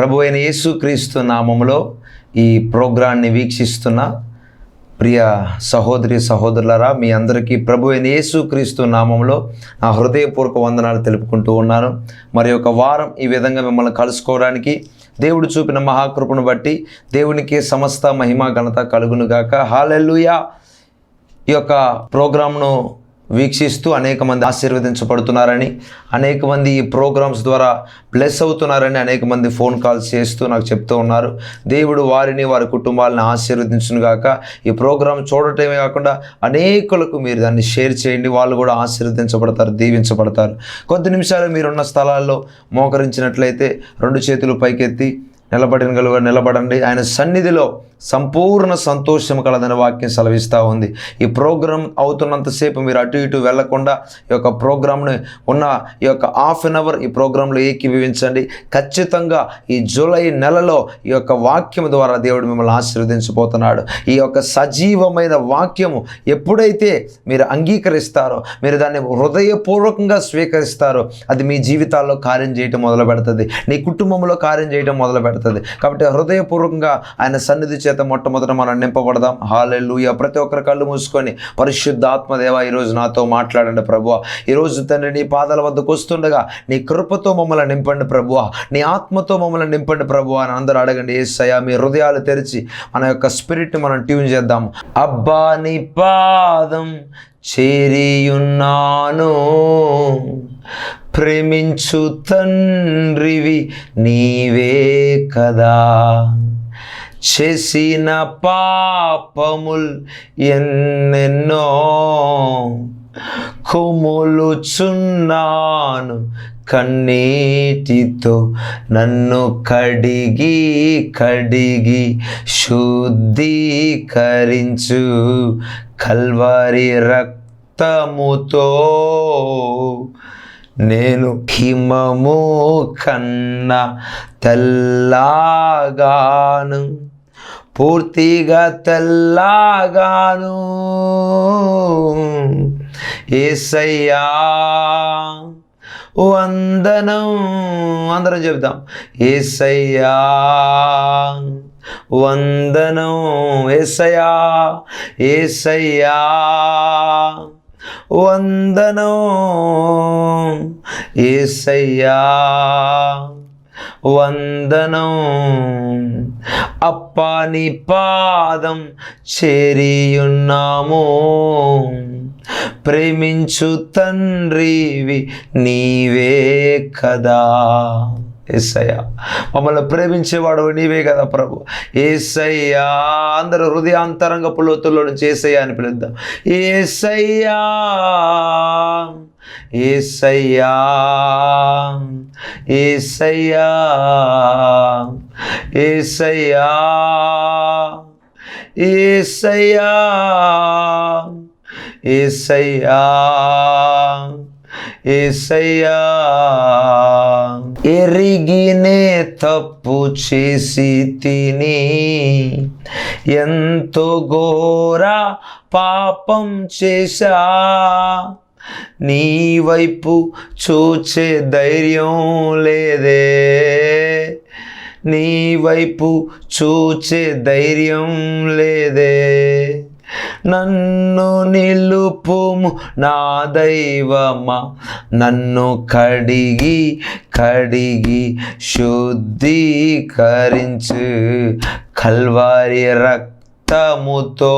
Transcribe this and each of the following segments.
ప్రభు అయిన యేసుక్రీస్తు నామంలో ఈ ప్రోగ్రాన్ని వీక్షిస్తున్న ప్రియ సహోదరి సహోదరులరా మీ అందరికీ ప్రభు అయిన యేసుక్రీస్తు నామంలో నా హృదయపూర్వక వందనాలు తెలుపుకుంటూ ఉన్నాను. మరి ఒక వారం ఈ విధంగా మిమ్మల్ని కలుసుకోవడానికి దేవుడు చూపిన మహాకృపను బట్టి దేవునికి సమస్త మహిమ ఘనత కలుగునుగాక. హాలెల్లుయా! ఈ యొక్క ప్రోగ్రామ్ను వీక్షిస్తూ అనేక మంది ఆశీర్వదించబడుతున్నారని అనేక మంది ఈ ప్రోగ్రామ్స్ ద్వారా బ్లెస్ అవుతున్నారని అనేక మంది ఫోన్ కాల్స్ చేస్తూ నాకు చెప్తూ ఉన్నారు. దేవుడు వారిని వారి కుటుంబాలను ఆశీర్వదించునుగాక. ఈ ప్రోగ్రాం చూడటమే కాకుండా అనేకులకు మీరు దాన్ని షేర్ చేయండి. వాళ్ళు కూడా ఆశీర్వదించబడతారు దీవించబడతారు. కొద్ది నిమిషాలు మీరున్న స్థలాల్లో మోకరించినట్లయితే రెండు చేతులు పైకెత్తి నిలబడిన నిలబడండి. ఆయన సన్నిధిలో సంపూర్ణ సంతోషం కలదని వాక్యం సెలవిస్తూ ఉంది. ఈ ప్రోగ్రాం అవుతున్నంతసేపు మీరు అటు ఇటు వెళ్ళకుండా ఈ యొక్క ప్రోగ్రాంని ఉన్న ఈ యొక్క హాఫ్ అన్ అవర్ ఈ ప్రోగ్రాంలో ఏకీభవించండి. ఖచ్చితంగా ఈ జూలై నెలలో ఈ యొక్క వాక్యం ద్వారా దేవుడు మిమ్మల్ని ఆశీర్వదించబోతున్నాడు. ఈ యొక్క సజీవమైన వాక్యము ఎప్పుడైతే మీరు అంగీకరిస్తారో మీరు దాన్ని హృదయపూర్వకంగా స్వీకరిస్తారో అది మీ జీవితాల్లో కార్యం చేయటం మొదలు పెడుతుంది నీ కుటుంబంలో కార్యం చేయటం మొదలు పెడుతుంది కాబట్టి హృదయపూర్వకంగా ఆయన సన్నిధి చేత మొట్టమొదట మనం నింపబడదాం. హాలెల్లుయ. ప్రతి ఒక్కరి కళ్ళు మూసుకొని పరిశుద్ధ ఆత్మదేవ ఈరోజు నాతో మాట్లాడండి ప్రభువ. ఈరోజు తండ్రి నీ పాదాల వద్దకు వస్తుండగా నీ కృపతో మమ్మల్ని నింపండి ప్రభువ. నీ ఆత్మతో మమ్మల్ని నింపండి ప్రభువ అని అందరూ అడగండి. ఏసయ్య మీ హృదయాలు తెరిచి మన యొక్క స్పిరిట్ని మనం ట్యూన్ చేద్దాం. అబ్బా నీ పాదం చేరియున్నాను. ప్రేమించు తండ్రివి నీవే కదా. చేసిన పాపముల్ ఎన్నెన్నో కుములుచున్నాను కన్నీటితో నన్ను కడిగి కడిగి శుద్ధీకరించు. కల్వారి రక్తముతో నేను హిమము కన్నా తెల్లాగాను. పూర్తిగా తెల్లాగాను. ఏసయ్యా వందనం. అందరం చెప్దాం ఏసయ్యా వందనం. ఏసయ్యా ఏసయ్యా వందనం. ఏసయ్యా వందనం. అప్పా నీ పాదం చేరియున్నాము. ప్రేమించు తండ్రివి నీవే కదా. ఏసయ్యా మమ్మల్ని ప్రేమించేవాడు నీవే కదా ప్రభు. ఏసయ్యా అందరు హృదయాంతరంగ పులోతుల్లో నుంచి ఏసయ్యా అని పిలుద్దాం. ఏసయ్యా ఏసయ్యా ఏసయ్యా. ఏసయ్యా ఏసయ్యా ఏసయ్యా ఏసయ్యా. ఎరిగినే తప్పు చేసి తిని ఎంతో ఘోర పాపం చేశా. నీ వైపు చూచే ధైర్యం లేదే. నీ వైపు చూచే ధైర్యం లేదే. నన్ను నిలుపుము నా దైవమా. నన్ను కడిగి కడిగి శుద్ధీకరించు కల్వారి రక్తముతో.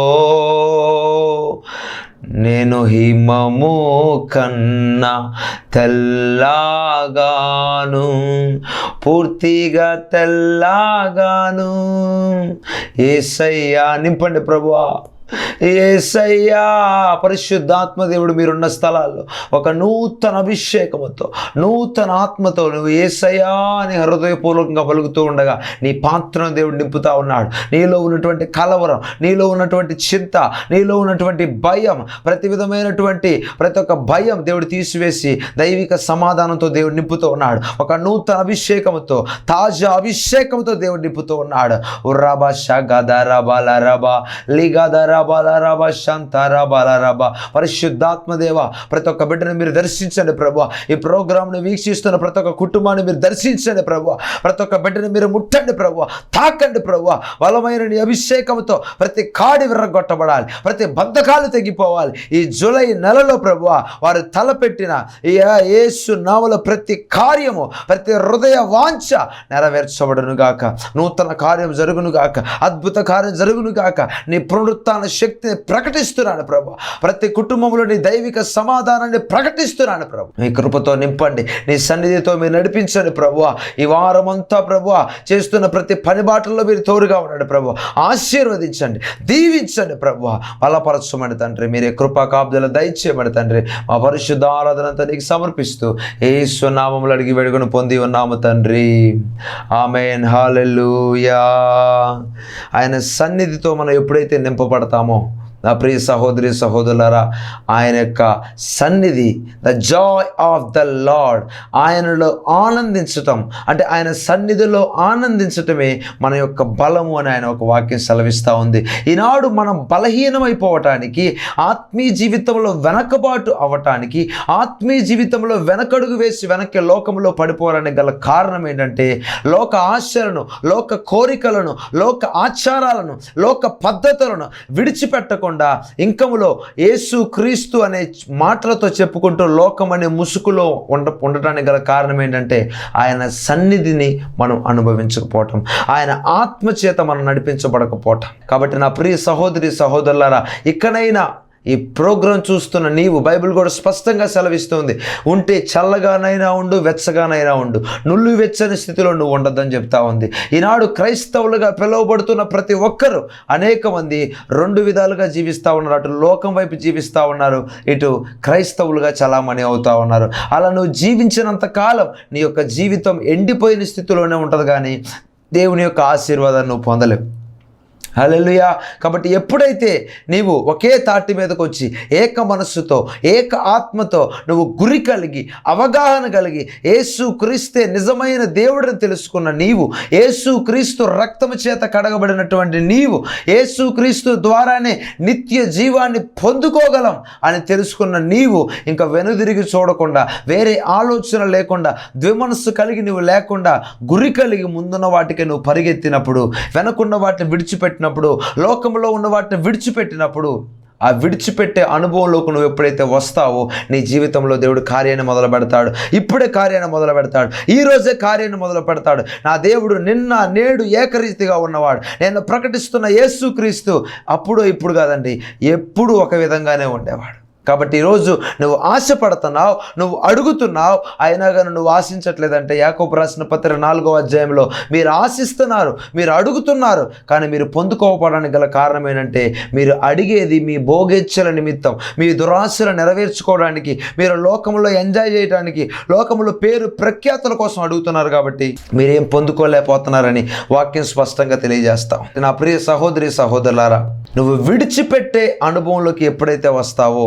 నేను హిమము కన్నా తెల్లాగాను పూర్తిగా తెల్లాగాను. ఏసయ్యా నింపండి ప్రభువా. ఏసయ్యా పరిశుద్ధాత్మ దేవుడు మీరున్న స్థలాల్లో ఒక నూతన అభిషేకముతో నూతన ఆత్మతో నువ్వు ఏసయ్యా అని హృదయపూర్వకంగా పలుకుతూ ఉండగా నీ పాత్రను దేవుడు నింపుతా ఉన్నాడు. నీలో ఉన్నటువంటి కలవరం నీలో ఉన్నటువంటి చింత నీలో ఉన్నటువంటి భయం ప్రతి విధమైనటువంటి ప్రతి ఒక్క భయం దేవుడు తీసివేసి దైవిక సమాధానంతో దేవుడు నింపుతూ ఉన్నాడు. ఒక నూతన అభిషేకముతో తాజా అభిషేకంతో దేవుడు నింపుతూ ఉన్నాడు. ఉర్రాబా షగద రబా లరబా లిగద రబా బాలారాబా శాంతారా బాలారాబా ప్రతి ఒక్క బిడ్డను మీరు దర్శించండి ప్రభు ఈ ప్రోగ్రామ్ను వీక్షిస్తున్న ప్రతి ఒక్క కుటుంబాన్ని మీరు దర్శించండి ప్రభు ప్రతి ఒక్క బిడ్డను మీరు ముట్టండి ప్రభు తాకండి ప్రభు బలమైన నీ అభిషేకంతో ప్రతి కాడి విర్రగొట్టబడాలి ప్రతి బద్ధకాలు తెగిపోవాలి. ఈ జూలై నెలలో ప్రభు వారు తలపెట్టిన ఏసు నావల ప్రతి కార్యము ప్రతి హృదయ వాంఛ నెరవేర్చబడును గాక నూతన కార్యం జరుగును గాక అద్భుత కార్యం జరుగును గాక నీ పునరుత్న శక్తిని ప్రకటిస్తున్నాను ప్రభు. ప్రతి కుటుంబంలో నీ దైవిక సమాధానాన్ని ప్రకటిస్తున్నాను ప్రభు. నీ కృపతో నింపండి. నీ సన్నిధితో మీరు నడిపించండి ప్రభు. ఈ వారమంతా ప్రభు చేస్తున్న ప్రతి పని బాటల్లో మీరు తోడుగా ఉండండి ప్రభు. ఆశీర్వదించండి. దీవించండి ప్రభు. బలపరచమని తండ్రి మీరే కృపా కాపుదల దయచేయమని తండ్రి మా పరిశుద్ధ ఆరాధనంతా నీకు సమర్పిస్తూ ఏ నామములు అడిగి వెడుగును పొంది ఉన్నాము తండ్రి. ఆమెన్. హాలెలూయా ఆయన సన్నిధితో మనం ఎప్పుడైతే பயன்படுத்தாமோ నా ప్రియ సహోదరి సహోదరులరా ఆయన యొక్క సన్నిధి the joy of the Lord ఆయనలో ఆనందించటం అంటే ఆయన సన్నిధిలో ఆనందించటమే మన యొక్క బలము అని ఆయన ఒక వాక్యం సెలవిస్తూ ఉంది. ఈనాడు మనం బలహీనమైపోవటానికి ఆత్మీయ జీవితంలో వెనకబాటు అవ్వటానికి ఆత్మీయ జీవితంలో వెనకడుగు వేసి వెనక్కి లోకంలో పడిపోవడానికి గల కారణం ఏంటంటే లోక ఆశలను లోక కోరికలను లోక ఆచారాలను లోక పద్ధతులను విడిచిపెట్టకుండా ఇంకములో యేసు క్రీస్తు అనే మాటలతో చెప్పుకుంటూ లోకం అనే ముసుగులో ఉండ ఉండటానికి గల కారణం ఏంటంటే ఆయన సన్నిధిని మనం అనుభవించకపోవటం. ఆయన ఆత్మ చేత మనం నడిపించబడకపోవటం. కాబట్టి నా ప్రియ సహోదరి సహోదరులారా ఇక్కడైనా ఈ ప్రోగ్రాం చూస్తున్న నీవు బైబిల్ కూడా స్పష్టంగా సెలవిస్తుంది. ఉంటే చల్లగానైనా ఉండు వెచ్చగానైనా ఉండు. నుల్లు వెచ్చని స్థితిలో నువ్వు ఉండొద్దని చెప్తా ఉంది. ఈనాడు క్రైస్తవులుగా పిలువబడుతున్న ప్రతి ఒక్కరూ అనేక మంది రెండు విధాలుగా జీవిస్తూ ఉన్నారు. అటు లోకం వైపు జీవిస్తూ ఉన్నారు ఇటు క్రైస్తవులుగా చలామణి అవుతా ఉన్నారు. అలా నువ్వు జీవించినంత కాలం నీ యొక్క జీవితం ఎండిపోయిన స్థితిలోనే ఉంటుంది కానీ దేవుని యొక్క ఆశీర్వాదాన్ని నువ్వు పొందలేవు. హల్లెలూయా. కాబట్టి ఎప్పుడైతే నీవు ఒకే తాటి మీదకు వచ్చి ఏక మనస్సుతో ఏక ఆత్మతో నువ్వు గురి కలిగి అవగాహన కలిగి ఏసు క్రీస్తే నిజమైన దేవుడిని తెలుసుకున్న నీవు ఏసు క్రీస్తు రక్తము చేత కడగబడినటువంటి నీవు ఏసు క్రీస్తు ద్వారానే నిత్య జీవాన్ని పొందుకోగలం అని తెలుసుకున్న నీవు ఇంకా వెనుదిరిగి చూడకుండా వేరే ఆలోచన లేకుండా ద్విమనస్సు కలిగి నువ్వు లేకుండా గురి కలిగి ముందున్న వాటికి నువ్వు పరిగెత్తినప్పుడు వెనకున్న వాటిని విడిచిపెట్టినప్పుడు లోకంలో ఉన్న వాటిని విడిచిపెట్టినప్పుడు ఆ విడిచిపెట్టే అనుభవంలోకి నువ్వు ఎప్పుడైతే వస్తావో నీ జీవితంలో దేవుడు కార్యాన్ని మొదలు పెడతాడు. ఇప్పుడే కార్యాన్ని మొదలు పెడతాడు. ఈరోజే కార్యాన్ని మొదలు పెడతాడు. నా దేవుడు నిన్న నేడు ఏకరీతిగా ఉన్నవాడు. నేను ప్రకటిస్తున్న యేసుక్రీస్తు అప్పుడు ఇప్పుడు కాదండి ఎప్పుడు ఒక విధంగానే ఉండేవాడు. కాబట్టి ఈరోజు నువ్వు ఆశపడుతున్నావు నువ్వు అడుగుతున్నావు అయినా కానీ నువ్వు ఆశించట్లేదంటే యాకోబు రాసిన పత్రిక నాలుగో అధ్యాయంలో మీరు ఆశిస్తున్నారు మీరు అడుగుతున్నారు కానీ మీరు పొందుకోవడానికి గల కారణం ఏంటంటే మీరు అడిగేది మీ భోగేచ్ఛల నిమిత్తం మీ దురాశలు నెరవేర్చుకోవడానికి మీరు లోకంలో ఎంజాయ్ చేయడానికి లోకంలో పేరు ప్రఖ్యాతుల కోసం అడుగుతున్నారు కాబట్టి మీరేం పొందుకోలేకపోతున్నారని వాక్యం స్పష్టంగా తెలియజేస్తాం. నా ప్రియ సహోదరి సహోదరులారా నువ్వు విడిచిపెట్టే అనుభవంలోకి ఎప్పుడైతే వస్తావో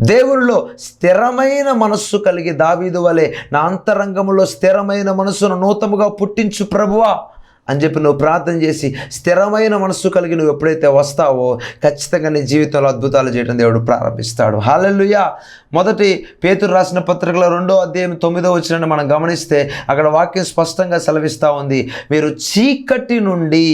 దేవునిలో స్థిరమైన మనస్సు కలిగి దావీదు వలె నా అంతరంగంలో స్థిరమైన మనస్సును నూతముగా పుట్టించు ప్రభువా అని చెప్పి నువ్వు ప్రార్థన చేసి స్థిరమైన మనస్సు కలిగి నువ్వు ఎప్పుడైతే వస్తావో ఖచ్చితంగా నీ జీవితంలో అద్భుతాలు చేయడం దేవుడు ప్రారంభిస్తాడు. హాలెల్లుయా. మొదటి పేతురు రాసిన పత్రికలో రెండో అధ్యాయం తొమ్మిదో వచ్చిన మనం గమనిస్తే అక్కడ వాక్యం స్పష్టంగా సెలవిస్తూ ఉంది. మీరు చీకటి నుండి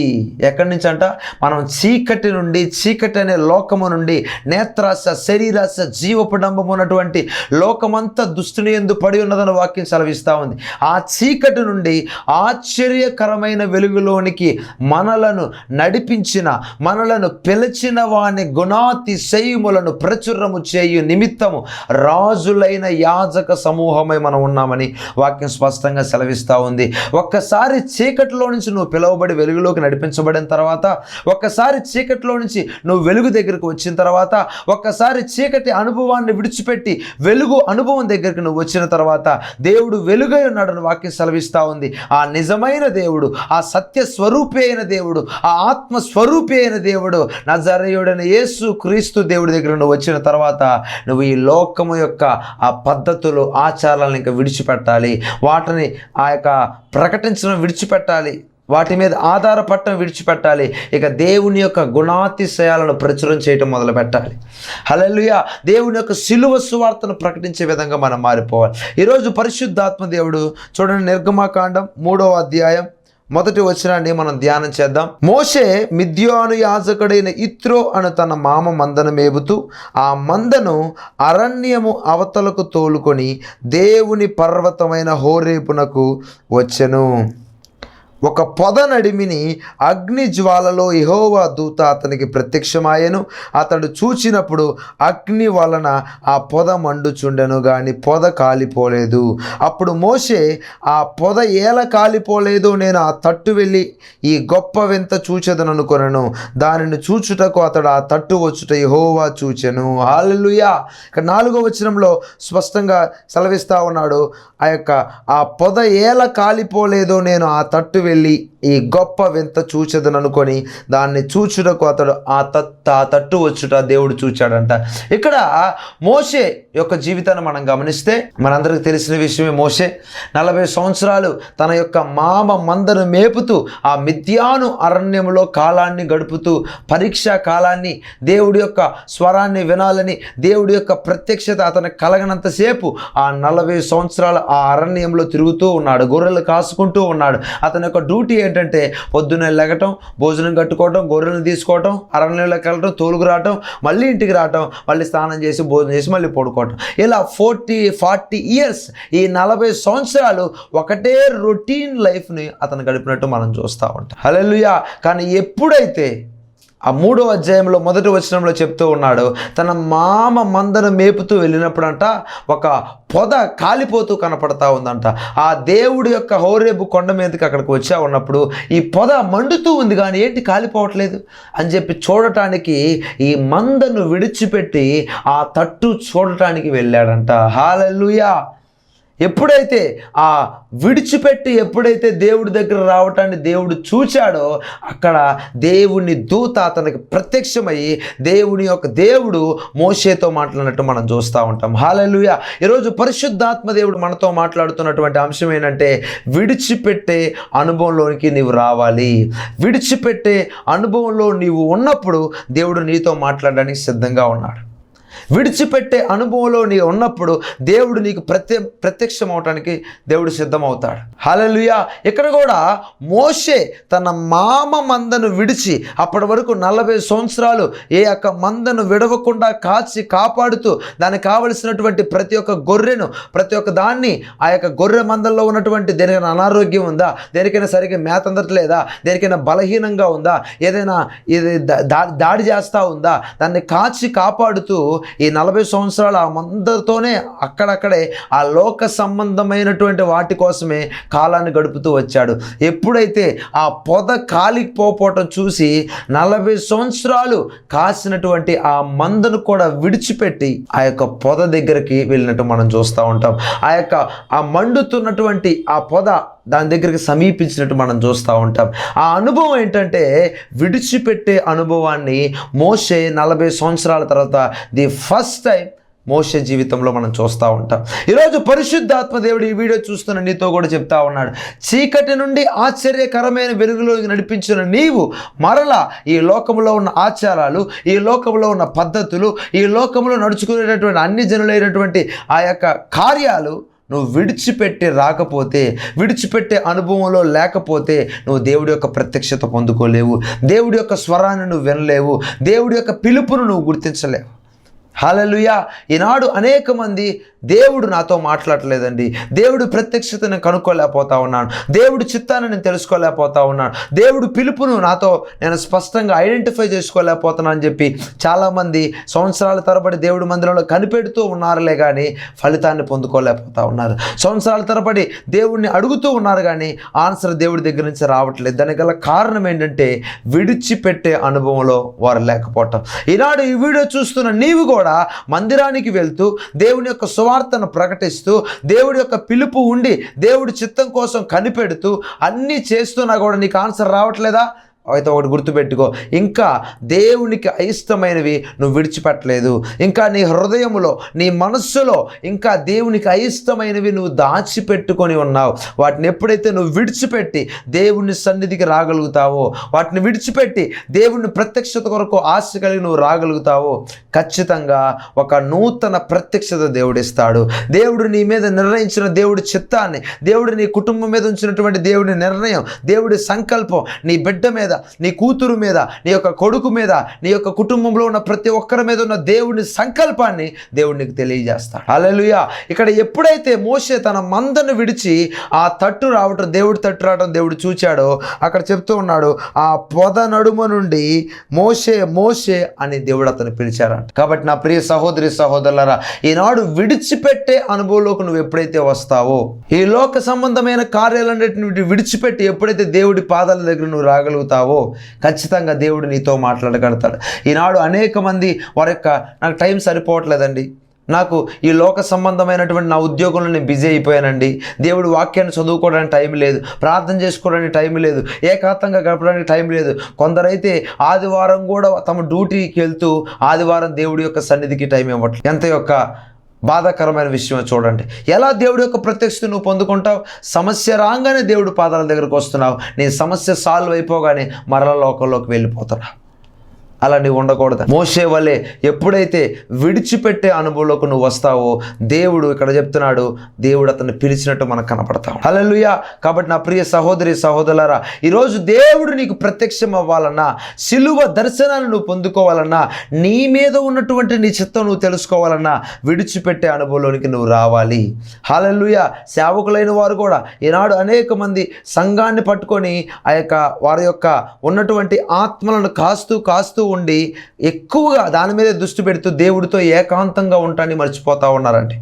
ఎక్కడి నుంచి అంట? మనం చీకటి నుండి చీకటి అనే లోకము నుండి నేత్రాశ శరీరాశ జీవపడంబం ఉన్నటువంటి లోకమంతా దుష్టుని ఎందు పడి ఉన్నదని వాక్యం సెలవిస్తూ ఉంది. ఆ చీకటి నుండి ఆశ్చర్యకరమైన వెలుగులోనికి మనలను నడిపించిన మనలను పిలిచిన వాని గుణాతిశయములను ప్రచురము చేయు నిమిత్తము రాజులైన యాజక సమూహమై మనం ఉన్నామని వాక్యం స్పష్టంగా సెలవిస్తూ ఉంది. ఒక్కసారి చీకటిలో నుంచి నువ్వు పిలువబడి వెలుగులోకి నడిపించబడిన తర్వాత ఒక్కసారి చీకటిలో నుంచి నువ్వు వెలుగు దగ్గరకు వచ్చిన తర్వాత ఒక్కసారి చీకటి అనుభవాన్ని విడిచిపెట్టి వెలుగు అనుభవం దగ్గరికి నువ్వు వచ్చిన తర్వాత దేవుడు వెలుగై ఉన్నాడని వాక్యం సెలవిస్తూ ఉంది. ఆ నిజమైన దేవుడు ఆ సత్య స్వరూపి అయిన దేవుడు ఆ ఆత్మ స్వరూపి అయిన దేవుడు నజరయుడైన యేసు క్రీస్తు దేవుడి దగ్గర నువ్వు వచ్చిన తర్వాత నువ్వు ఈ లోక లోకము యొక్క ఆ పద్ధతులు ఆచారాలను ఇంకా విడిచిపెట్టాలి. వాటిని ఆ యొక్క ప్రకటించడం విడిచిపెట్టాలి. వాటి మీద ఆధారపడటం విడిచిపెట్టాలి. ఇక దేవుని యొక్క గుణాతిశయాలను ప్రచురం చేయటం మొదలు పెట్టాలి హలలుయ దేవుని యొక్క సిలువ సువార్తను ప్రకటించే విధంగా మనం మారిపోవాలి. ఈరోజు పరిశుద్ధాత్మ దేవుడు చూడండి నిర్గమాకాండం మూడవ అధ్యాయం మొదటి వచనాన్ని మనం ధ్యానం చేద్దాం. మోషే మిద్యాను యాజకుడైన ఇత్రో అను తన మామ మందను మేపుతూ ఆ మందను అరణ్యము అవతలకు తోలుకొని దేవుని పర్వతమైన హోరేపునకు వచ్చెను. ఒక పొద నడిమిని అగ్ని జ్వాలలో ఇహోవా దూత అతనికి ప్రత్యక్షమాయను. అతడు చూచినప్పుడు అగ్ని వలన ఆ పొద మండుచుండెను గాని పొద కాలిపోలేదు. అప్పుడు మోషే ఆ పొద ఏల కాలిపోలేదు? నేను ఆ తట్టు వెళ్ళి ఈ గొప్ప వింత చూచెదను దానిని చూచుటకు అతడు ఆ తట్టు వచ్చుట ఇహోవా చూచెను. హాలెలుయా! ఇక్కడ నాలుగో వచనంలో స్పష్టంగా సెలవిస్తా ఉన్నాడు. ఆ యొక్క ఆ పొద ఏల కాలిపోలేదో నేను ఆ తట్టు వెళ్ళి ఈ గొప్ప వింత చూచెదను అనుకొని దాన్ని చూచుటకు అతడు ఆ తత్ తట్టు వచ్చుట దేవుడు చూచాడంట. ఇక్కడ మోషే యొక్క జీవితాన్ని మనం గమనిస్తే మనందరికి తెలిసిన విషయమే మోషే. నలభై సంవత్సరాలు తన యొక్క మామ మందను మేపుతూ ఆ మిథ్యాను అరణ్యంలో కాలాన్ని గడుపుతూ పరీక్షా కాలాన్ని దేవుడి యొక్క స్వరాన్ని వినాలని దేవుడి యొక్క ప్రత్యక్షత అతనికి కలగనంతసేపు ఆ నలభై సంవత్సరాలు ఆ అరణ్యంలో తిరుగుతూ ఉన్నాడు గొర్రెలు కాసుకుంటూ ఉన్నాడు. అతని యొక్క డ్యూటీ ఏంటంటే పొద్దున్నే లెగటం భోజనం కట్టుకోవటం గొర్రెలను తీసుకోవటం అరణ్యంలోకి వెళ్ళటం తోలుకు రావటం మళ్ళీ ఇంటికి రావటం మళ్ళీ స్నానం చేసి భోజనం చేసి మళ్ళీ పడుకోవటం. ఇలా ఫోర్టీ ఫార్టీ ఇయర్స్ ఈ నలభై సంవత్సరాలు ఒకటే రొటీన్ లైఫ్ని అతను గడిపినట్టు మనం చూస్తూ ఉంటాం. హలో కానీ ఎప్పుడైతే ఆ మూడో అధ్యాయంలో మొదటి వచనంలో చెప్తూ ఉన్నాడు తన మామ మందను మేపుతూ వెళ్ళినప్పుడంట ఒక పొద కాలిపోతూ కనపడతా ఉందంట. ఆ దేవుడి యొక్క హోరేబు కొండ మీదకి అక్కడికి వచ్చా ఉన్నప్పుడు ఈ పొద మండుతూ ఉంది కానీ ఏంటి కాలిపోవట్లేదు? అని చెప్పి చూడటానికి ఈ మందను విడిచిపెట్టి ఆ తట్టు చూడటానికి వెళ్ళాడంట. హాలూయా ఎప్పుడైతే ఆ విడిచిపెట్టి ఎప్పుడైతే దేవుడి దగ్గర రావటాన్ని దేవుడు చూచాడో అక్కడ దేవుని దూత అతనికి ప్రత్యక్షమయ్యి దేవుని యొక్క దేవుడు మోషేతో మాట్లాడినట్టు మనం చూస్తూ ఉంటాం. హాలలుయ ఈరోజు పరిశుద్ధాత్మ దేవుడు మనతో మాట్లాడుతున్నటువంటి అంశం ఏంటంటే విడిచిపెట్టే అనుభవంలోనికి నీవు రావాలి. విడిచిపెట్టే అనుభవంలో నీవు ఉన్నప్పుడు దేవుడు నీతో మాట్లాడడానికి సిద్ధంగా ఉన్నాడు. విడిచిపెట్టే అనుభవంలో నీ ఉన్నప్పుడు దేవుడు నీకు ప్రత్య ప్రత్యక్షం అవటానికి దేవుడు సిద్ధమవుతాడు. హలలుయా ఇక్కడ కూడా మోషే తన మామ మందను విడిచి అప్పటి వరకు నలభై సంవత్సరాలు ఏ యొక్క మందను విడవకుండా కాచి కాపాడుతూ దానికి కావలసినటువంటి ప్రతి ఒక్క గొర్రెను ప్రతి ఒక్క దాన్ని ఆ యొక్క గొర్రె మందల్లో ఉన్నటువంటి దేనికైనా అనారోగ్యం ఉందా? దేనికైనా సరిగ్గా మేత అందట్లేదా? దేనికైనా బలహీనంగా ఉందా? ఏదైనా ఇది దాడి చేస్తూ ఉందా? దాన్ని కాచి కాపాడుతూ ఈ నలభై సంవత్సరాలు ఆ మందరితోనే అక్కడక్కడే ఆ లోక సంబంధమైనటువంటి వాటి కోసమే కాలాన్ని గడుపుతూ వచ్చాడు. ఎప్పుడైతే ఆ పొద కాలిపోవటం చూసి నలభై సంవత్సరాలు కాసినటువంటి ఆ మందను కూడా విడిచిపెట్టి ఆ యొక్క పొద దగ్గరికి వెళ్ళినట్టు మనం చూస్తూ ఉంటాం. ఆ యొక్క ఆ మండుతున్నటువంటి ఆ పొద దాని దగ్గరికి సమీపించినట్టు మనం చూస్తూ ఉంటాం. ఆ అనుభవం ఏంటంటే విడిచిపెట్టే అనుభవాన్ని మోసే నలభై సంవత్సరాల తర్వాత ది ఫస్ట్ టైం మోస జీవితంలో మనం చూస్తూ ఉంటాం. ఈరోజు పరిశుద్ధాత్మ దేవుడు ఈ వీడియో చూస్తున్న నీతో కూడా చెప్తా ఉన్నాడు. చీకటి నుండి ఆశ్చర్యకరమైన వెలుగులోకి నడిపించిన నీవు మరలా ఈ లోకంలో ఉన్న ఆచారాలు ఈ లోకంలో ఉన్న పద్ధతులు ఈ లోకంలో నడుచుకునేటటువంటి అన్ని జనులైనటువంటి ఆ యొక్క కార్యాలు నువ్వు విడిచిపెట్టి రాకపోతే విడిచిపెట్టే అనుభవంలో లేకపోతే నువ్వు దేవుడి యొక్క ప్రత్యక్షత పొందుకోలేవు. దేవుడి యొక్క స్వరాన్ని నువ్వు వినలేవు. దేవుడి యొక్క పిలుపును నువ్వు గుర్తించలేవు. హాలలుయా. ఈనాడు అనేక మంది దేవుడు నాతో మాట్లాడలేదండి. దేవుడు ప్రత్యక్షతను కనుక్కోలేకపోతా ఉన్నాను దేవుడి చిత్తాన్ని నేను తెలుసుకోలేకపోతా ఉన్నాను దేవుడు పిలుపును నాతో నేను స్పష్టంగా ఐడెంటిఫై చేసుకోలేకపోతున్నాను అని చెప్పి చాలామంది సంవత్సరాల తరబడి దేవుడి మందిరంలో కనిపెడుతూ ఉన్నారులే కానీ ఫలితాన్ని పొందుకోలేకపోతా ఉన్నారు. సంవత్సరాల తరబడి దేవుడిని అడుగుతూ ఉన్నారు కానీ ఆన్సర్ దేవుడి దగ్గర నుంచి రావట్లేదు. దానికి గల కారణం ఏంటంటే విడిచిపెట్టే అనుభవంలో వారు లేకపోవటం. ఈనాడు ఈ వీడియో చూస్తున్న నీవు కూడా మందిరానికి వెళ్తూ దేవుని యొక్క సువార్తను ప్రకటిస్తూ దేవుడి యొక్క పిలుపు ఉండి దేవుడి చిత్తం కోసం కనిపెడుతూ అన్నీ చేస్తున్నా కూడా నీకు ఆన్సర్ రావట్లేదా? అయితే ఒకటి గుర్తుపెట్టుకో. ఇంకా దేవునికి అయిష్టమైనవి నువ్వు విడిచిపెట్టలేదు. ఇంకా నీ హృదయంలో నీ మనస్సులో ఇంకా దేవునికి అయిష్టమైనవి నువ్వు దాచిపెట్టుకొని ఉన్నావు. వాటిని ఎప్పుడైతే నువ్వు విడిచిపెట్టి దేవుని సన్నిధికి రాగలుగుతావో వాటిని విడిచిపెట్టి దేవుని ప్రత్యక్షత కొరకు ఆశ కలిగి నువ్వు రాగలుగుతావో ఖచ్చితంగా ఒక నూతన ప్రత్యక్షత దేవుడిస్తాడు దేవుడు నీ మీద నిర్ణయించిన దేవుడి చిత్తాన్ని దేవుడు నీ కుటుంబం మీద ఉంచినటువంటి దేవుడి నిర్ణయం దేవుడి సంకల్పం నీ బిడ్డ మీద నీ కూతురు మీద నీ యొక్క కొడుకు మీద నీ యొక్క కుటుంబంలో ఉన్న ప్రతి ఒక్కరి మీద ఉన్న దేవుని సంకల్పాన్ని దేవునికి తెలియజేస్తాడు. అలలుయ ఇక్కడ ఎప్పుడైతే మోషే తన మందను విడిచి ఆ తట్టు రావటం దేవుడి తట్టు రావడం దేవుడు చూచాడో అక్కడ చెప్తూ ఉన్నాడు ఆ పొద నడుమ నుండి మోసే మోషే అని దేవుడు అతను పిలిచారంట. కాబట్టి నా ప్రియ సహోదరి సహోదరులరా ఈనాడు విడిచిపెట్టే అనుభవంలోకి నువ్వు ఎప్పుడైతే వస్తావో ఈ లోక సంబంధమైన కార్యాలన్నిటిని విడిచిపెట్టి ఎప్పుడైతే దేవుడి పాదాల దగ్గర నువ్వు రాగలుగుతావు ఖచ్చితంగా దేవుడు నీతో మాట్లాడగలుగుతాడు ఈనాడు అనేక మంది వారి యొక్క నాకు టైం సరిపోవట్లేదండి. నాకు ఈ లోక సంబంధమైనటువంటి నా ఉద్యోగంలో నేను బిజీ అయిపోయానండి. దేవుడు వాక్యాన్ని చదువుకోవడానికి టైం లేదు. ప్రార్థన చేసుకోవడానికి టైం లేదు. ఏకాంతంగా గడపడానికి టైం లేదు. కొందరైతే ఆదివారం కూడా తమ డ్యూటీకి వెళ్తూ ఆదివారం దేవుడి యొక్క సన్నిధికి టైం ఇవ్వట్లేదు ఎంత యొక్క బాధాకరమైన విషయం చూడండి. ఎలా దేవుడి యొక్క ప్రత్యక్షత నువ్వు పొందుకుంటావు? సమస్య రాగానే దేవుడి పాదాల దగ్గరకు వస్తున్నావు. నీ సమస్య సాల్వ్ అయిపోగానే మరల లోకంలోకి వెళ్ళిపోతున్నావు. అలా నీవు ఉండకూడదు. మోసే వల్లే ఎప్పుడైతే విడిచిపెట్టే అనుభవంలోకి నువ్వు వస్తావో దేవుడు ఇక్కడ చెప్తున్నాడు దేవుడు అతన్ని పిలిచినట్టు మనకు కనపడతాం అలలుయా కాబట్టి నా ప్రియ సహోదరి సహోదరులారా ఈరోజు దేవుడు నీకు ప్రత్యక్షం అవ్వాలన్నా సిలువ దర్శనాన్ని నువ్వు పొందుకోవాలన్నా నీ మీద ఉన్నటువంటి నీ చిత్తం నువ్వు తెలుసుకోవాలన్నా విడిచిపెట్టే అనుభవంలోనికి నువ్వు రావాలి. హల్లెలూయా. సేవకులైన వారు కూడా ఈనాడు అనేక మంది సంఘాన్ని పట్టుకొని ఆ యొక్క వారి యొక్క ఉన్నటువంటి ఆత్మలను కాస్తూ కాస్తూ ఉండి ఎక్కువగా దాని మీద దృష్టి పెడుతూ దేవుడితో ఏకాంతంగా ఉంటాన్ని మర్చిపోతూ ఉన్నారండి.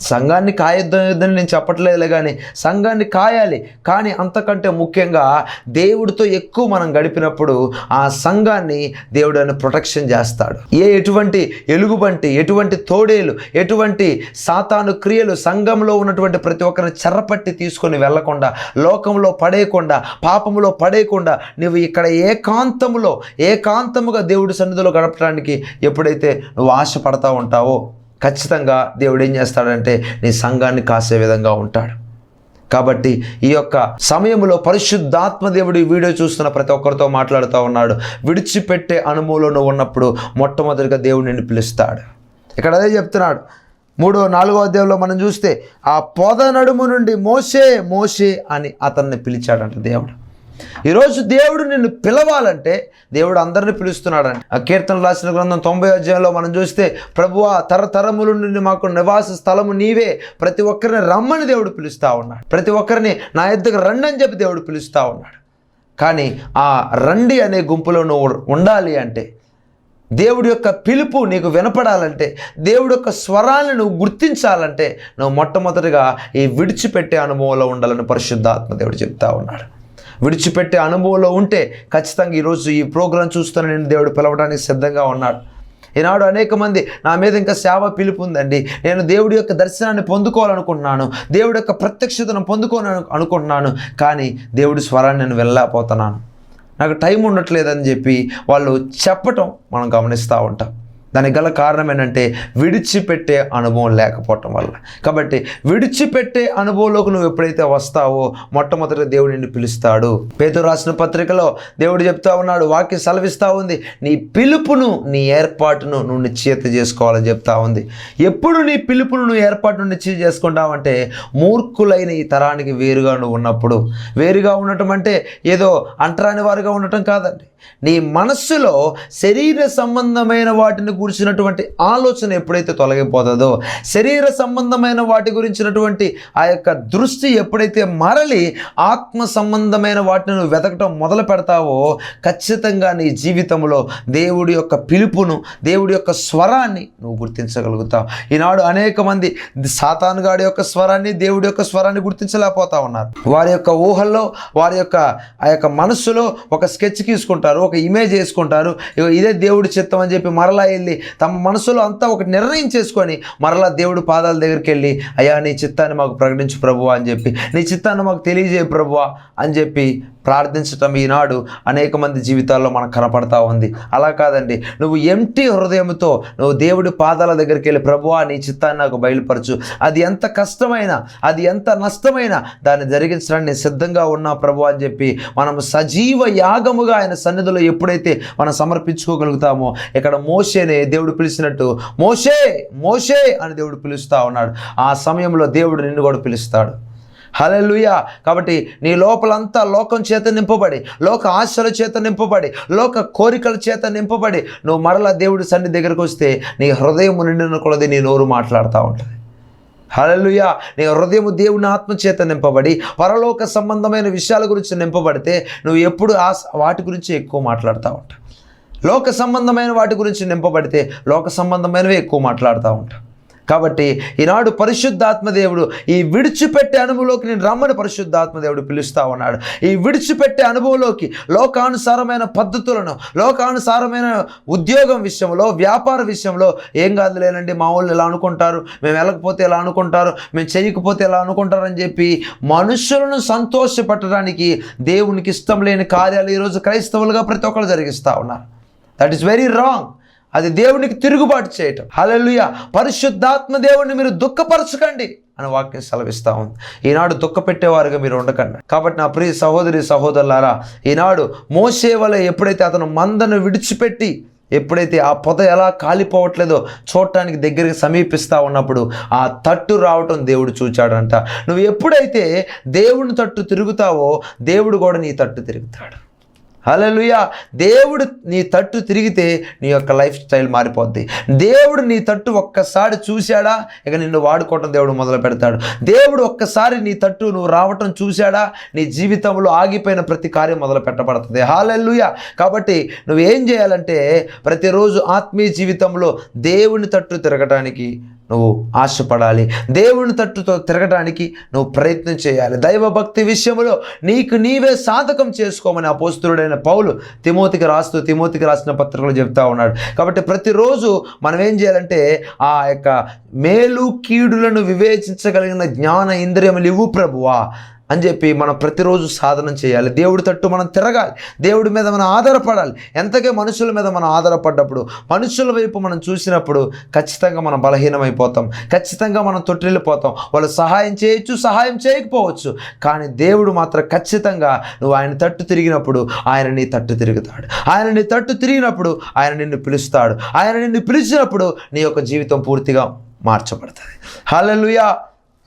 సంఘాన్ని కాయొద్దని నేను చెప్పట్లేదులే కానీ సంఘాన్ని కాయాలి. కానీ అంతకంటే ముఖ్యంగా దేవుడితో ఎక్కువ మనం గడిపినప్పుడు ఆ సంఘాన్ని దేవుడు అని ప్రొటెక్షన్ చేస్తాడు. ఏ ఎటువంటి ఎలుగుబంటి ఎటువంటి తోడేలు ఎటువంటి సాతాను క్రియలు సంఘంలో ఉన్నటువంటి ప్రతి ఒక్కరిని చెరపట్టి తీసుకొని వెళ్ళకుండా లోకంలో పడేయకుండా పాపంలో పడేయకుండా నువ్వు ఇక్కడ ఏకాంతములో ఏకాంతముగా దేవుడి సన్నిధిలో గడపడానికి ఎప్పుడైతే నువ్వు ఆశపడతా ఉంటావో ఖచ్చితంగా దేవుడు ఏం చేస్తాడంటే నీ సంఘాన్ని కాసే విధంగా ఉంటాడు. కాబట్టి ఈ యొక్క సమయంలో పరిశుద్ధాత్మ దేవుడు ఈ వీడియో చూస్తున్న ప్రతి ఒక్కరితో మాట్లాడుతూ ఉన్నాడు. విడిచిపెట్టే అనుభవంలో నువ్వు ఉన్నప్పుడు మొట్టమొదటిగా దేవుడు నిన్ను పిలుస్తాడు. ఇక్కడ అదే చెప్తున్నాడు. మూడో నాలుగో అధ్యాయంలో మనం చూస్తే ఆ పొద నడుము నుండి మోసే మోసే అని అతన్ని పిలిచాడంట దేవుడు. ఈరోజు దేవుడు నిన్ను పిలవాలంటే దేవుడు అందరిని పిలుస్తున్నాడండి. ఆ కీర్తన రాసిన గ్రంథం తొంభై అధ్యాయంలో మనం చూస్తే ప్రభువా తరతరముల నుండి మాకు నివాస స్థలము నీవే. ప్రతి ఒక్కరిని రమ్మని దేవుడు పిలుస్తూ ఉన్నాడు. ప్రతి ఒక్కరిని నా ఎద్దుకు రండి అని చెప్పి దేవుడు పిలుస్తూ ఉన్నాడు. కానీ ఆ రండి అనే గుంపులో నువ్వు ఉండాలి అంటే దేవుడి యొక్క పిలుపు నీకు వినపడాలంటే దేవుడి యొక్క స్వరాన్ని నువ్వు గుర్తించాలంటే నువ్వు మొట్టమొదటిగా ఈ విడిచిపెట్టే అనుభవంలో ఉండాలని పరిశుద్ధాత్మ దేవుడు చెప్తా ఉన్నాడు. విడిచిపెట్టే అనుభవంలో ఉంటే ఖచ్చితంగా ఈరోజు ఈ ప్రోగ్రాం చూస్తున్న నేను దేవుడు పిలవడానికి సిద్ధంగా ఉన్నాడు. ఈనాడు అనేక మంది నా మీద ఇంకా సేవ పిలుపు ఉందండి నేను దేవుడి యొక్క దర్శనాన్ని పొందుకోవాలనుకుంటున్నాను. దేవుడి యొక్క ప్రత్యక్షతను పొందుకోవాలని అనుకుంటున్నాను. కానీ దేవుడి స్వరాన్ని నేను వెళ్ళలేకపోతున్నాను నాకు టైం ఉండట్లేదని చెప్పి వాళ్ళు చెప్పటం మనం గమనిస్తూ ఉంటాం. దానికి గల కారణం ఏంటంటే విడిచిపెట్టే అనుభవం లేకపోవటం వల్ల. కాబట్టి విడిచిపెట్టే అనుభవంలోకి నువ్వు ఎప్పుడైతే వస్తావో మొట్టమొదటి దేవుడు నిన్ను పిలుస్తాడు. పేతురు రాసిన పత్రికలో దేవుడు చెప్తా ఉన్నాడు వాక్యం సెలవిస్తూ ఉంది నీ పిలుపును నీ ఏర్పాటును నువ్వు నిశ్చయిత చేసుకోవాలని చెప్తా ఉంది. ఎప్పుడు నీ పిలుపును నువ్వు ఏర్పాటును నిశ్చయ చేసుకుంటావంటే మూర్ఖులైన ఈ తరానికి వేరుగా నువ్వు ఉన్నప్పుడు. వేరుగా ఉండటం అంటే ఏదో అంటరాని వారుగా ఉండటం కాదండి. నీ మనస్సులో శరీర సంబంధమైన వాటిని కూర్చున్నటువంటి ఆలోచన ఎప్పుడైతే తొలగిపోతుందో శరీర సంబంధమైన వాటి గురించినటువంటి ఆ యొక్క దృష్టి ఎప్పుడైతే మరలి ఆత్మ సంబంధమైన వాటిని నువ్వు వెతకటం మొదలు పెడతావో ఖచ్చితంగా నీ జీవితంలో దేవుడి యొక్క పిలుపును దేవుడి యొక్క స్వరాన్ని నువ్వు గుర్తించగలుగుతావు. ఈనాడు అనేక మంది సాతానుగాడి యొక్క స్వరాన్ని దేవుడి యొక్క స్వరాన్ని గుర్తించలేకపోతా ఉన్నారు. వారి యొక్క ఊహల్లో వారి యొక్క ఆ యొక్క మనస్సులో ఒక స్కెచ్ తీసుకుంటారు ఒక ఇమేజ్ వేసుకుంటారు ఇదే దేవుడి చిత్తం అని చెప్పి మరలా వెళ్ళి తమ మనసులో అంతా ఒక నిర్ణయం చేసుకొని మరలా దేవుడు పాదాల దగ్గరికి వెళ్ళి అయ్యా నీ చిత్తాన్ని మాకు ప్రకటించు ప్రభువా అని చెప్పి నీ చిత్తాన్ని మాకు తెలియజేయ ప్రభువా అని చెప్పి ప్రార్థించటం ఈనాడు అనేక మంది జీవితాల్లో మనకు కనపడతా ఉంది. అలా కాదండి. నువ్వు ఎంటి హృదయంతో నువ్వు దేవుడి పాదాల దగ్గరికి వెళ్ళి ప్రభువా నీ చిత్తాన్ని నాకు బయలుపరచు. అది ఎంత కష్టమైనా అది ఎంత నష్టమైనా దాన్ని జరిగించడానికి సిద్ధంగా ఉన్నా ప్రభు అని చెప్పి మనం సజీవ యాగముగా ఆయన సన్నిధిలో ఎప్పుడైతే మనం సమర్పించుకోగలుగుతామో ఇక్కడ మోషేనే దేవుడు పిలిచినట్టు మోషే మోషే అని దేవుడు పిలుస్తా ఉన్నాడు. ఆ సమయంలో దేవుడు నిన్ను కూడా పిలుస్తాడు. హలెలుయా కాబట్టి నీ లోపలంతా లోకం చేత నింపబడి లోక ఆశల చేత నింపబడి లోక కోరికల చేత నింపబడి నువ్వు మరలా దేవుడి సన్ని దగ్గరకు వస్తే నీ హృదయం నిండిన కొలది నీ నోరు మాట్లాడుతూ ఉంటుంది. హలలుయా నీ హృదయము దేవుని ఆత్మ చేత నింపబడి పరలోక సంబంధమైన విషయాల గురించి నింపబడితే నువ్వు ఎప్పుడు ఆ వాటి గురించి ఎక్కువ మాట్లాడుతూ ఉంటావు. లోక సంబంధమైన వాటి గురించి నింపబడితే లోక సంబంధమైనవి ఎక్కువ మాట్లాడుతూ ఉంటావు. కాబట్టి ఈనాడు పరిశుద్ధాత్మదేవుడు ఈ విడిచిపెట్టే అనుభవంలోకి నేను రమ్మని పరిశుద్ధాత్మదేవుడు పిలుస్తా ఉన్నాడు. ఈ విడిచిపెట్టే అనుభవంలోకి లోకానుసారమైన పద్ధతులను లోకానుసారమైన ఉద్యోగం విషయంలో వ్యాపార విషయంలో ఏం కాదు లేనండి మా వాళ్ళు ఎలా అనుకుంటారు? మేము వెళ్ళకపోతే ఎలా అనుకుంటారు? మేము చేయకపోతే ఎలా అనుకుంటారని చెప్పి మనుషులను సంతోషపెట్టడానికి దేవునికి ఇష్టం లేని కార్యాలు ఈరోజు క్రైస్తవులుగా ప్రతి ఒక్కరు జరిగిస్తూ ఉన్నారు. దట్ ఈస్ వెరీ రాంగ్ అది దేవునికి తిరుగుబాటు చేయటం. హలలుయ పరిశుద్ధాత్మ దేవుడిని మీరు దుఃఖపరచకండి అని వాక్యం సెలవిస్తా ఉంది. ఈనాడు దుఃఖపెట్టేవారుగా మీరు ఉండకండి. కాబట్టి నా ప్రియ సహోదరి సహోదరులారా ఈనాడు మోసే వల్ల ఎప్పుడైతే అతను మందను విడిచిపెట్టి ఎప్పుడైతే ఆ పొద ఎలా కాలిపోవట్లేదో చూడటానికి దగ్గరికి సమీపిస్తా ఉన్నప్పుడు ఆ తట్టు రావటం దేవుడు చూచాడంట. నువ్వు ఎప్పుడైతే దేవుని తట్టు తిరుగుతావో దేవుడు కూడా నీ తట్టు తిరుగుతాడు. హల్లెలూయా. దేవుడు నీ తట్టు తిరిగితే నీ యొక్క లైఫ్ స్టైల్ మారిపోద్ది. దేవుడు నీ తట్టు ఒక్కసారి చూశాడా? ఇక నిన్ను వాడుకోవటం దేవుడు మొదలు పెడతాడు. దేవుడు ఒక్కసారి నీ తట్టు నువ్వు రావటం చూశాడా? నీ జీవితంలో ఆగిపోయిన ప్రతి కార్యం మొదలు పెట్టబడుతుంది. హాలెల్లుయా. కాబట్టి నువ్వు ఏం చేయాలంటే ప్రతిరోజు ఆత్మీయ జీవితంలో దేవుని తట్టు తిరగటానికి నువ్వు ఆశపడాలి. దేవుని తట్టుతో తిరగడానికి నువ్వు ప్రయత్నం చేయాలి. దైవభక్తి విషయంలో నీకు నీవే సాధకం చేసుకోమని అపోస్తుడైన పౌలు తిమోతికి రాస్తూ తిమోతికి రాసిన పత్రికలు చెప్తా ఉన్నాడు. కాబట్టి ప్రతిరోజు మనం ఏం చేయాలంటే ఆ యొక్క మేలు కీడులను వివేచించగలిగిన జ్ఞాన ఇంద్రియములు ఇవ్వు ప్రభువా. అని చెప్పి మనం ప్రతిరోజు సాధన చేయాలి. దేవుడి తట్టు మనం తిరగాలి. దేవుడి మీద మనం ఆధారపడాలి. ఎంతకే మనుషుల మీద మనం ఆధారపడ్డప్పుడు మనుషుల వైపు మనం చూసినప్పుడు ఖచ్చితంగా మనం బలహీనమైపోతాం. ఖచ్చితంగా మనం తొట్టిల్లిపోతాం. వాళ్ళు సహాయం చేయొచ్చు సహాయం చేయకపోవచ్చు. కానీ దేవుడు మాత్రం ఖచ్చితంగా నువ్వు ఆయన తట్టు తిరిగినప్పుడు ఆయన నీ తట్టు తిరుగుతాడు. ఆయన నీ తట్టు తిరిగినప్పుడు ఆయన నిన్ను పిలుస్తాడు. ఆయన నిన్ను పిలిచినప్పుడు నీ యొక్క జీవితం పూర్తిగా మార్చబడుతుంది. హల్లెలూయా!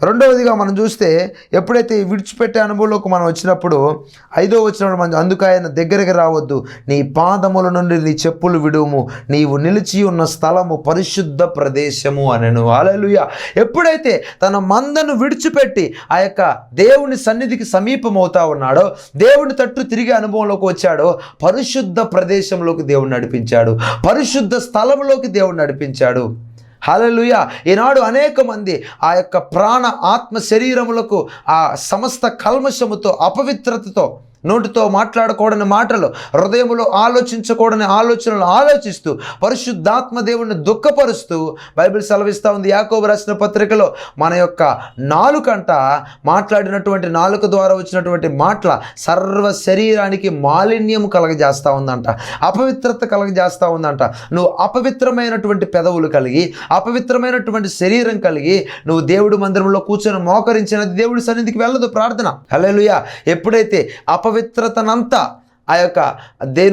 రెండవదిగా మనం చూస్తే ఎప్పుడైతే విడిచిపెట్టే అనుభవంలోకి మనం వచ్చినప్పుడు ఐదో వచ్చినప్పుడు మనం అందుకు ఆయన దగ్గరికి రావద్దు. నీ పాదముల నుండి నీ చెప్పులు విడుము. నీవు నిలిచి ఉన్న స్థలము పరిశుద్ధ ప్రదేశము అనను. అలలుయ ఎప్పుడైతే తన మందను విడిచిపెట్టి ఆ యొక్క దేవుని సన్నిధికి సమీపమవుతా ఉన్నాడో దేవుని తట్టు తిరిగే అనుభవంలోకి వచ్చాడో పరిశుద్ధ ప్రదేశంలోకి దేవుడు నడిపించాడు. పరిశుద్ధ స్థలంలోకి దేవుడు నడిపించాడు. హలలుయ ఈనాడు అనేక మంది ఆ యొక్క ప్రాణ ఆత్మ శరీరములకు ఆ సమస్త కల్మషముతో అపవిత్రతతో నోటితో మాట్లాడకూడని మాటలు హృదయంలో ఆలోచించకూడని ఆలోచనలు ఆలోచిస్తూ పరిశుద్ధాత్మ దేవుణ్ణి దుఃఖపరుస్తూ బైబిల్ సెలవిస్తూ ఉంది. యాకోబు రాసిన పత్రికలో మన యొక్క నాలుకంట మాట్లాడినటువంటి నాలుక ద్వారా వచ్చినటువంటి మాటల సర్వ శరీరానికి మాలిన్యం కలగజేస్తూ ఉందంట. అపవిత్రత కలగజేస్తూ ఉందంట. నువ్వు అపవిత్రమైనటువంటి పెదవులు కలిగి అపవిత్రమైనటువంటి శరీరం కలిగి నువ్వు దేవుడి మందిరంలో కూర్చొని మోకరించినది దేవుడి సన్నిధికి వెళ్ళదు ప్రార్థన. హల్లెలూయా! ఎప్పుడైతే అప అపవిత్రతనంతా ఆ యొక్క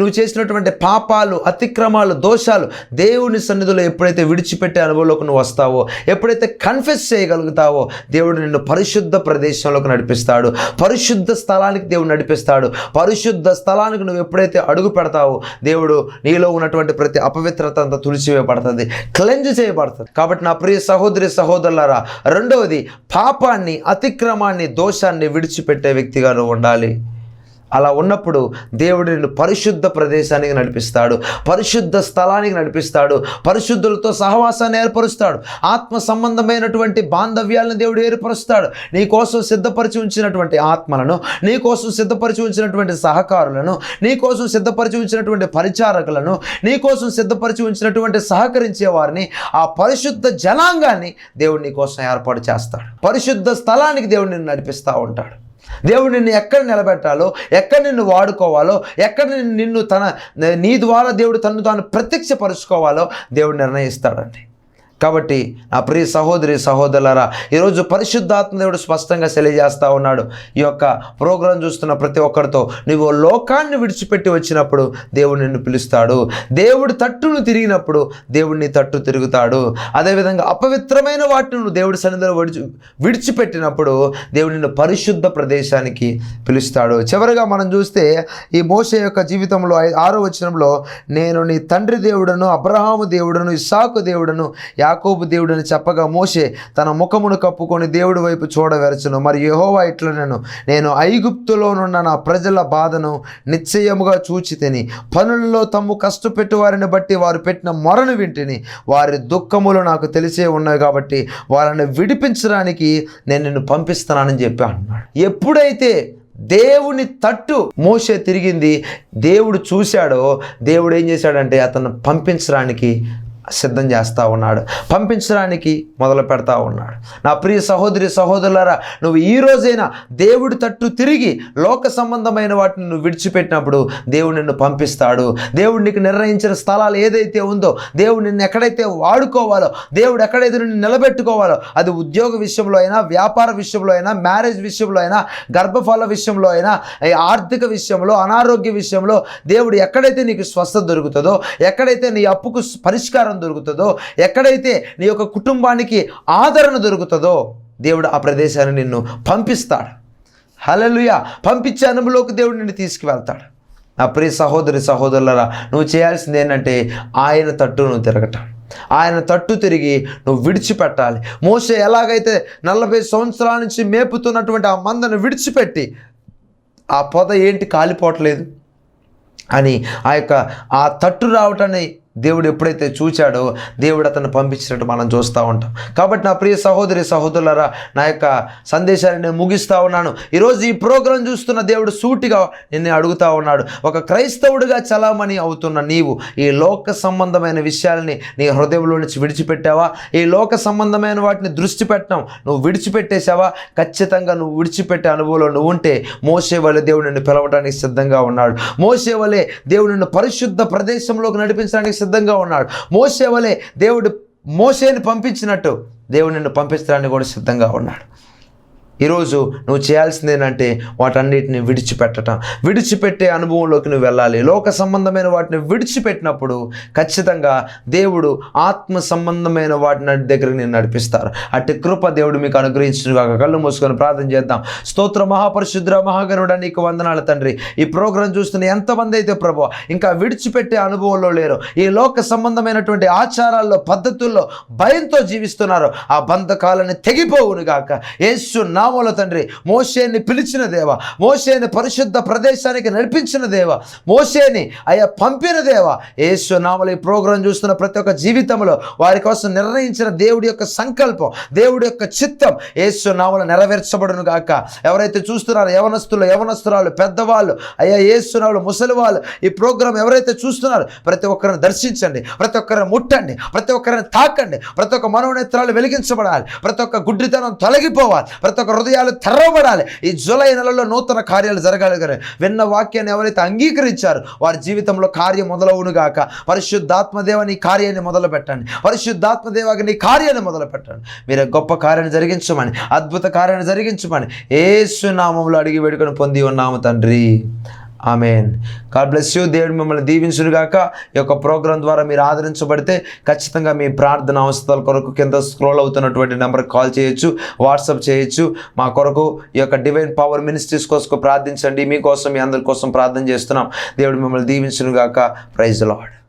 నువ్వు చేసినటువంటి పాపాలు అతిక్రమాలు దోషాలు దేవుని సన్నిధిలో ఎప్పుడైతే విడిచిపెట్టే అనుభవంలోకి నువ్వు వస్తావో ఎప్పుడైతే కన్ఫెస్ చేయగలుగుతావో దేవుడు నిన్ను పరిశుద్ధ ప్రదేశంలోకి నడిపిస్తాడు. పరిశుద్ధ స్థలానికి దేవుడు నడిపిస్తాడు. పరిశుద్ధ స్థలానికి నువ్వు ఎప్పుడైతే అడుగు పెడతావో దేవుడు నీలో ఉన్నటువంటి ప్రతి అపవిత్రత అంతా తుడిచివేయబడుతుంది క్లెంజ్ చేయబడుతుంది. కాబట్టి నా ప్రియ సహోదరి సహోదరులారా రెండవది పాపాన్ని అతిక్రమాన్ని దోషాన్ని విడిచిపెట్టే వ్యక్తిగా నువ్వు ఉండాలి. అలా ఉన్నప్పుడు దేవుడు నిన్ను పరిశుద్ధ ప్రదేశానికి నడిపిస్తాడు పరిశుద్ధ స్థలానికి నడిపిస్తాడు పరిశుద్ధులతో సహవాసాన్ని ఏర్పరుస్తాడు ఆత్మ సంబంధమైనటువంటి బాంధవ్యాలను దేవుడు ఏర్పరుస్తాడు. నీ కోసం సిద్ధపరిచి ఉంచినటువంటి ఆత్మలను నీ కోసం సిద్ధపరిచి ఉంచినటువంటి సహకారులను నీ కోసం సిద్ధపరిచి ఉంచినటువంటి పరిచారకులను నీ కోసం సిద్ధపరిచి ఉంచినటువంటి సహకరించే వారిని ఆ పరిశుద్ధ జనాంగాన్ని దేవుడు నీ కోసం ఏర్పాటు చేస్తాడు. పరిశుద్ధ స్థలానికి దేవుడు నిన్ను నడిపిస్తూ ఉంటాడు. దేవుడు నిన్ను ఎక్కడ నిలబెట్టాలో ఎక్కడ నిన్ను వాడుకోవాలో ఎక్కడ నిన్ను- తన నీ ద్వారా దేవుడు తను తాను ప్రత్యక్షపరుచుకోవాలో దేవుడు నిర్ణయిస్తాడండి. కాబట్టి నా ప్రియ సహోదరి సహోదరులరా ఈరోజు పరిశుద్ధాత్మ దేవుడు స్పష్టంగా తెలియజేస్తూ ఉన్నాడు. ఈ యొక్క ప్రోగ్రాం చూస్తున్న ప్రతి ఒక్కరితో నువ్వు లోకాన్ని విడిచిపెట్టి వచ్చినప్పుడు దేవుడు నిన్ను పిలుస్తాడు. దేవుడు తట్టును తిరిగినప్పుడు దేవుడిని తట్టు తిరుగుతాడు. అదేవిధంగా అపవిత్రమైన వాటిని నువ్వు దేవుడి సన్నిధిలో విడిచి విడిచిపెట్టినప్పుడు దేవుడు నిన్ను పరిశుద్ధ ప్రదేశానికి పిలుస్తాడు. చివరిగా మనం చూస్తే ఈ మోస యొక్క జీవితంలో ఆరో వచనంలో నేను నీ తండ్రి దేవుడను అబ్రహాము దేవుడను ఇస్సాకు దేవుడను యాకోబు దేవుడని చెప్పగా మోసే తన ముఖమును కప్పుకొని దేవుడి వైపు చూడవెరచును. మరి యహోవా ఇట్లనను నేను నేను ఐగుప్తులోనున్న నా ప్రజల బాధను నిశ్చయముగా చూచి తిని పనుల్లో తమ్ము కష్టపెట్టు వారిని బట్టి వారు పెట్టిన మొరను వింటిని. వారి దుఃఖములు నాకు తెలిసే ఉన్నాయి కాబట్టి వాళ్ళని విడిపించడానికి నేను నిన్ను పంపిస్తున్నానని చెప్పి అన్నాడు. ఎప్పుడైతే దేవుని తట్టు మోసే తిరిగింది దేవుడు చూశాడో దేవుడు ఏం చేశాడంటే అతను పంపించడానికి సిద్ధం చేస్తూ ఉన్నాడు. పంపించడానికి మొదలు పెడతా ఉన్నాడు. నా ప్రియ సహోదరి సహోదరులారా నువ్వు ఈ రోజైనా దేవుడి తట్టు తిరిగి లోక సంబంధమైన వాటిని నువ్వు విడిచిపెట్టినప్పుడు దేవుడు నిన్ను పంపిస్తాడు. దేవుడు నీకు నిర్ణయించిన స్థలాలు ఏదైతే ఉందో దేవుడు నిన్ను ఎక్కడైతే వాడుకోవాలో దేవుడు ఎక్కడైతే నిన్ను నిలబెట్టుకోవాలో అది ఉద్యోగ విషయంలో అయినా వ్యాపార విషయంలో అయినా మ్యారేజ్ విషయంలో అయినా గర్భఫల విషయంలో అయినా ఆర్థిక విషయంలో అనారోగ్య విషయంలో దేవుడు ఎక్కడైతే నీకు స్వస్థత దొరుకుతుందో ఎక్కడైతే నీ అప్పుకు పరిష్కారం దొరుకుతుందో ఎక్కడైతే నీ యొక్క కుటుంబానికి ఆదరణ దొరుకుతుందో దేవుడు ఆ ప్రదేశాన్ని నిన్ను పంపిస్తాడు. హలలుయ పంపించే అనుభవంలోకి దేవుడు నిన్ను తీసుకువెళ్తాడు. నా ప్రియ సహోదరి సహోదరులరా నువ్వు చేయాల్సింది ఏంటంటే ఆయన తట్టు నువ్వు తిరగటం. ఆయన తట్టు తిరిగి నువ్వు విడిచిపెట్టాలి. మోసే ఎలాగైతే నలభై సంవత్సరాల నుంచి మేపుతున్నటువంటి ఆ మందను విడిచిపెట్టి ఆ పొద ఏంటి కాలిపోవట్లేదు అని ఆ యొక్క ఆ తట్టు రావటాన్ని దేవుడు ఎప్పుడైతే చూచాడో దేవుడు అతను పంపించినట్టు మనం చూస్తూ ఉంటాం. కాబట్టి నా ప్రియ సహోదరి సహోదరులరా నా యొక్క సందేశాన్ని నేను ముగిస్తూ ఉన్నాను. ఈరోజు ఈ ప్రోగ్రాం చూస్తున్న దేవుడు సూటిగా నిన్ను అడుగుతా ఉన్నాడు. ఒక క్రైస్తవుడిగా చలామణి అవుతున్న నీవు ఈ లోక సంబంధమైన విషయాల్ని నీ హృదయంలో నుంచి విడిచిపెట్టావా? ఈ లోక సంబంధమైన వాటిని దృష్టి పెట్టడం నువ్వు విడిచిపెట్టేశావా? ఖచ్చితంగా నువ్వు విడిచిపెట్టే అనుభవంలో నువ్వు ఉంటే మోసే వలె దేవుడు నిన్ను పిలవడానికి సిద్ధంగా ఉన్నాడు. మోసే వలె దేవుడు నిన్ను పరిశుద్ధ ప్రదేశంలోకి నడిపించడానికి సిద్ధంగా ఉన్నాడు. మోసే వలె దేవుడు మోసేని పంపించినట్టు దేవుడు నిన్ను పంపించడానికి కూడా సిద్ధంగా ఉన్నాడు. ఈరోజు నువ్వు చేయాల్సింది ఏంటంటే వాటన్నిటిని విడిచిపెట్టడం విడిచిపెట్టే అనుభవంలోకి నువ్వు వెళ్ళాలి. లోక సంబంధమైన వాటిని విడిచిపెట్టినప్పుడు ఖచ్చితంగా దేవుడు ఆత్మ సంబంధమైన వాటిని దగ్గరికి నేను నడిపిస్తారు. అట్టి కృప దేవుడు మీకు అనుగ్రహించిన కాక కళ్ళు మూసుకొని ప్రార్థన చేద్దాం. స్తోత్ర మహాపరిశుద్ర మహాగణుడ నీకు వందనాలు తండ్రి. ఈ ప్రోగ్రాం చూస్తున్న ఎంతమంది అయితే ప్రభు ఇంకా విడిచిపెట్టే అనుభవంలో లేరు. ఈ లోక సంబంధమైనటువంటి ఆచారాల్లో పద్ధతుల్లో భయంతో జీవిస్తున్నారు. ఆ బంధకాలని తెగిపోవును గాక. యేసు నామముల తండ్రి మోసేని పిలిచిన దేవ మోసేని పరిశుద్ధ ప్రదేశానికి నడిపించిన దేవ మోసేని అయ్యా పంపిన దేవ. యేసు నామల ఈ ప్రోగ్రాం చూస్తున్న ప్రతి ఒక్క జీవితంలో వారి కోసం నిర్ణయించిన దేవుడి యొక్క సంకల్పం దేవుడి యొక్క చిత్తం యేసు నామలు నెరవేర్చబడును గాక. ఎవరైతే చూస్తున్నారో యవనస్తులు యవనస్తురాలు పెద్దవాళ్ళు అయ్యా యేసునాలు ముసలి వాళ్ళు ఈ ప్రోగ్రాం ఎవరైతే చూస్తున్నారో ప్రతి ఒక్కరిని దర్శించండి ప్రతి ఒక్కరిని ముట్టండి ప్రతి ఒక్కరిని తాకండి ప్రతి ఒక్క మనోనేత్రాలు వెలిగించబడాలి ప్రతి ఒక్క గుడ్డితనం తొలగిపోవాలి ప్రతి ఒక్క హృదయాలు తెరవబడాలి. ఈ జూలై నెలలో నూతన కార్యాలు జరగాలి కానీ విన్న వాక్యాన్ని ఎవరైతే అంగీకరించారో వారి జీవితంలో కార్యం మొదలవును గాక. పరిశుద్ధాత్మదేవ నీ కార్యాన్ని మొదలు పెట్టండి పరిశుద్ధాత్మదేవకి నీ కార్యాన్ని మొదలు పెట్టండి మీరు గొప్ప కార్యాన్ని జరిగించమని అద్భుత కార్యాన్ని జరిగించమని ఏసునామంలో అడిగి వేడుకొని పొంది ఉన్నాము తండ్రి. ఆమెన్. గాడ్ బ్లెస్ యూ దేవుడు మిమ్మల్ని దీవించునుగాక. ఈ యొక్క ప్రోగ్రాం ద్వారా మీరు ఆదరించబడితే ఖచ్చితంగా మీ ప్రార్థన అవసరాల కొరకు కింద స్క్రోల్ అవుతున్నటువంటి నెంబర్కి కాల్ చేయొచ్చు వాట్సాప్ చేయొచ్చు. మా కొరకు ఈ యొక్క డివైన్ పవర్ మినిస్ట్రీస్ కోసం ప్రార్థించండి. మీకోసం మీ అందరి కోసం ప్రార్థన చేస్తున్నాం. దేవుడు మిమ్మల్ని దీవించునుగాక. Praise lord